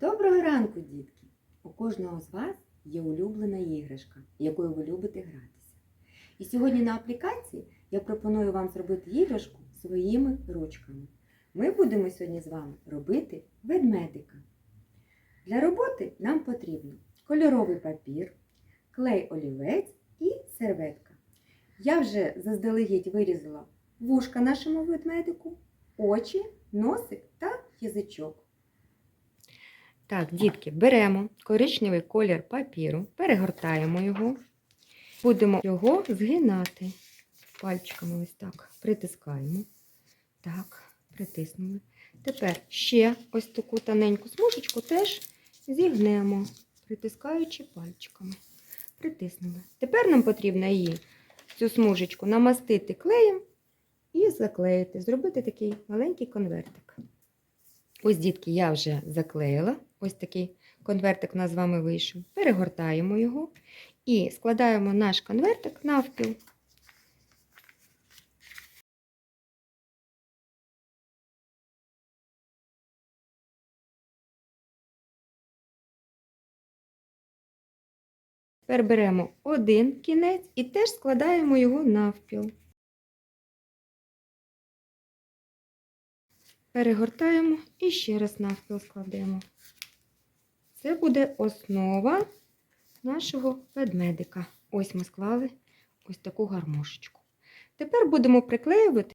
Доброго ранку, дітки! У кожного з вас є улюблена іграшка, якою ви любите гратися. І сьогодні на аплікації я пропоную вам зробити іграшку своїми ручками. Ми будемо сьогодні з вами робити ведмедика. Для роботи нам потрібно кольоровий папір, клей олівець і серветка. Я вже заздалегідь вирізала вушка нашому ведмедику, очі, носик та язичок. Так, дітки, беремо коричневий колір папіру, перегортаємо його, будемо його згинати. Пальчиками ось так притискаємо. Так, притиснули. Тепер ще ось таку тоненьку смужечку теж зігнемо, притискаючи пальчиками. Притиснули. Тепер нам потрібно її, цю смужечку, намастити клеєм і заклеїти, зробити такий маленький конвертик. Ось, дітки, я вже заклеїла. Ось такий конвертик у нас з вами вийшов. Перегортаємо його і складаємо наш конвертик навпіл. Тепер беремо один кінець і теж складаємо його навпіл. Перегортаємо і ще раз навпіл складемо. Це буде основа нашого ведмедика. Ось ми склали ось таку гармошечку. Тепер будемо приклеювати